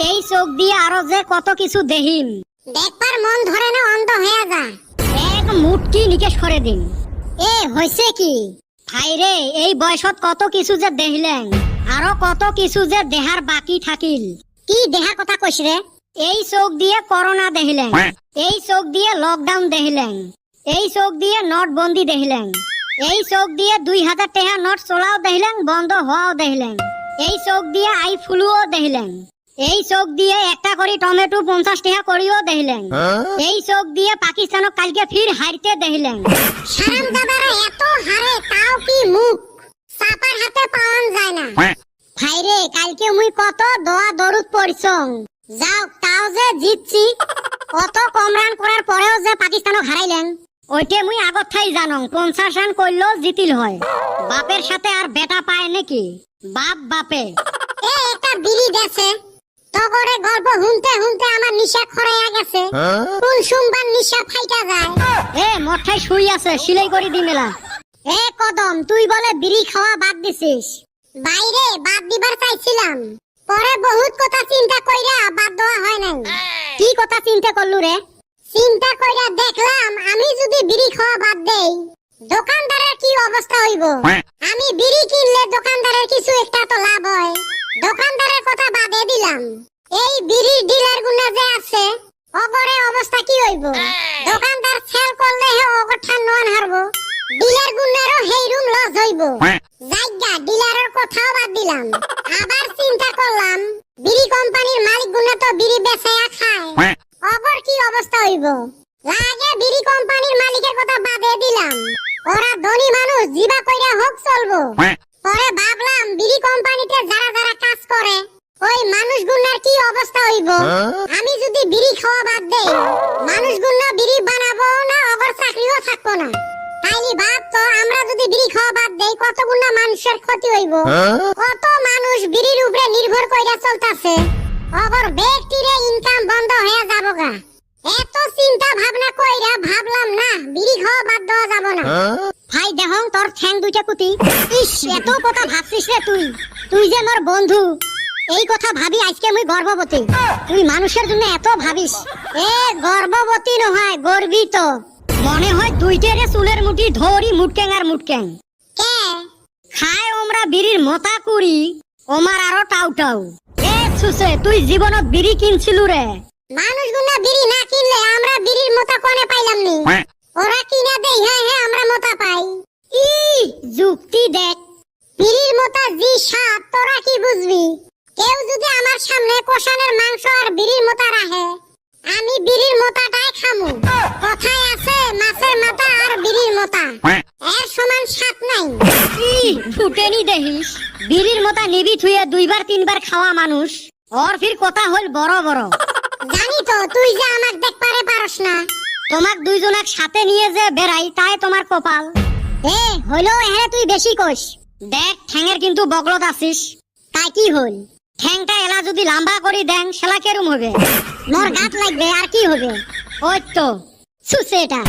এই চোখ দিয়ে আরও যে কত কিছু দেহিম দেখবার মন ধরে না অন্ধ হয়ে যা। এক মুটকি নিকেশ করে দিন এ হয়েছে কি? ভাইরে এই বয়সত কত কিছু যে দেখিলেন আরও কত কিছু যে দেহার বাকি থাকিল। কি দেহা কথা কইস রে এই চোখ দিয়ে করোনা দেখিলেন এই চোখ দিয়ে লকডাউন দেখিলেন এই চোখ দিয়ে নোটবন্দি দেখিলেন এই চোখ দিয়ে দুই হাজার টাকা নোট চলাও দেখিলেন বন্ধ হওয়াও দেখিলেন এই চোখ দিয়ে আই ফুলুও দেখিলেন। এই চোখ দিয়ে একটা করে টমেটো পঞ্চাশ টাকা করিও দেখিলেন। এই চোখ দিয়ে পাকিস্তানক কালকে ফির হারতে দেখিলেন। এত হারে তাও কি মুখ? চাপার হাতে পাওয়ান যায় না। ভাইরে কালকে মুই কত দোয়া দরুদ পড়ছং যাও তাও যে জিতছি। কত কম রান করার পরেও যে পাকিস্তানক হারাইলেন ওইটে মুই আগত থাই জানং পঞ্চাশ রান করলেও জিতিল হয়। বাপের সাথে আর বেটা পায় নাকি? বাপ বাপে। এ একটা বিড়ি দেছে। তগরে গল্প হুনতে হুনতে আমার নিশা খরাইয়া গেছে। কোন সোমবার নিশা ফাইটা যায়? এ মঠাই শুই আছে সিলাই করে দি মেলা। এ কদম তুই বলে বিড়ি খাওয়া বাদ দিছিস। বাইরে বাদ দিবার চাইছিলাম। পরে বহুত কথা চিন্তা কইরা বাদ দেওয়া হয় নাই। কি কথা চিন্তা করলু রে? চিন্তা কইরা দেখলাম আমি যদি বিড়ি খাওয়া বাদ দেই দোকানদারের কি অবস্থা হইব? আমি বিড়ি কিনলে দোকানদারের কিছু একটা তো লাভ হয়। দোকানদারের কথা বাদে দিলাম। এই বিড়ির ডিলার গুনা যে আছে, অগরে অবস্থা কি হইব? দোকানদার সেল করলে হে অগর ঠান নন হারব। ডিলার গুনারও হেই রুম লস হইব। জায়গা ডিলারের কথাও বাদ দিলাম। আবার চিন্তা করলাম, বিড়ি কোম্পানির মালিক গুনা তো বিড়ি বেচায়া খায়। অপর কি অবস্থা হইব? লাগে বিড়ি কোম্পানির মালিকের কথা বাদে দিলাম। ওরা ধনী মানুষ, জিবা কইরা হোক চলবো। পরে ভাবলাম, বিড়ি কোম্পানিতে যারা যারা করে ওই মানুষ গুন্নার কি অবস্থা হইব? আমি যদি বিড়ি খাওয়া বাদ দেই মানুষ গুন্না বিড়ি বানাবো না অগর চাকরিও থাকব না। তাইলে ভাব তো আমরা যদি বিড়ি খাওয়া বাদ দেই কত গুন্না মানুষের ক্ষতি হইব? কত মানুষ বিড়ির উপরে নির্ভর কইরা চলতাছে? অগর ব্যক্তিরে ইনকাম বন্ধ হয়ে যাব গা। এত চিন্তা ভাবনা কইরা ভাবলাম না বিড়ি খাওয়া বাদ দেওয়া যাব না। ভাই দেহং তোর ঠ্যাং দুইটা কুতি। ইস এত কথা ভাবছিস রে তুই। তুই যে মোর বন্ধু। এই কথা ভাবি আজকে মুই গর্ভবতী। তুই মানুষের জন্য এত ভাবিস। এ গর্ভবতী নহয় গর্বিত। মনে হয় দুইটারে চুলের মুঠি ধরি মুটকেং আর মুটকেং। কে? খায় ওমরা বিড়ির মতা কুড়ি ওমার আরও টাউ টাউ। এ সুসে তুই জীবনত বিড়ি কিনছিলু রে। মানুষগুলো বিড়ি না কিনলে আমরা বিড়ির মোতা কোনে পাইলাম নি? ওরা কিনা দেই হ্যাঁ হ্যাঁ আমরা মোতা পাই। ই যুক্তি দেখ। আমার সামনে কষানের মাংস আর বিড়ির মোতা রাখে আমি বিড়ির মোতাটাই খামু। কথায় আছে মাছের মাথা আর বিড়ির মোতা। এর সমান স্বাদ নাই। ফুটেনি দেখিস বিড়ির মতা নিবি থুয়ে দুইবার তিনবার খাওয়া মানুষ। ওর ফির কথা হল বড় বড়। জানি তো তুই যে আমার দেখপারে পারস না। তোমাক দুইজনাক সাথে নিয়ে যে বেড়াই তাই তোমার কপাল। এ হইল এহে তুই বেশি কইস। দেখ ঠ্যাঙের কিন্তু বগলত আছিস। তাই কি হল? ঠ্যাংটা এলা যদি লাম্বা করি দেন সেলা কেরম হবে? মোর গাত লাগবে আর কি হবে? ওই তো। সুসে এটা।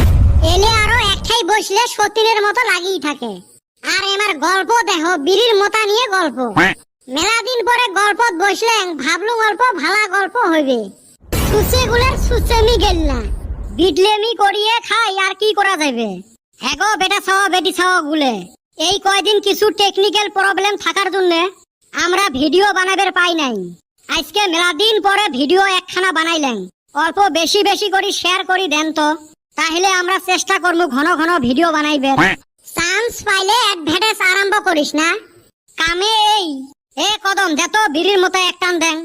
এলে আরও একটাই বসলে সতীনের মতো লাগিয়ে থাকে। আর এমার গল্প দেহ বিড়ির মতা নিয়ে গল্প। মেলা দিন পরে গল্পত বসলে ভাবলু গল্প ভালা গল্প হইবে। সুসে গুলের সুসেমি গেল না বিডলেমি করিয়ে খাই আর কি করা যাবে হ্যাগো বেটা ছাওয়া বেটি ছাওয়া গুলে। এই কয়দিন কিছু টেকনিক্যাল প্রবলেম থাকার জন্য আমরা ভিডিও বানাবার পাই নাই। আজকে মেলা দিন পরে ভিডিও একখানা বানাইলেন। অল্প বেশি বেশি করে শেয়ার করি দেন তো। তাহলে আমরা চেষ্টা করব ঘন ঘন ভিডিও বানাইবে চান্স পাইলে অ্যাডভার্টাইজ আরম্ভ করিস না। কামে এই এ কদম দে তো বিড়ির মতো একটান দেন।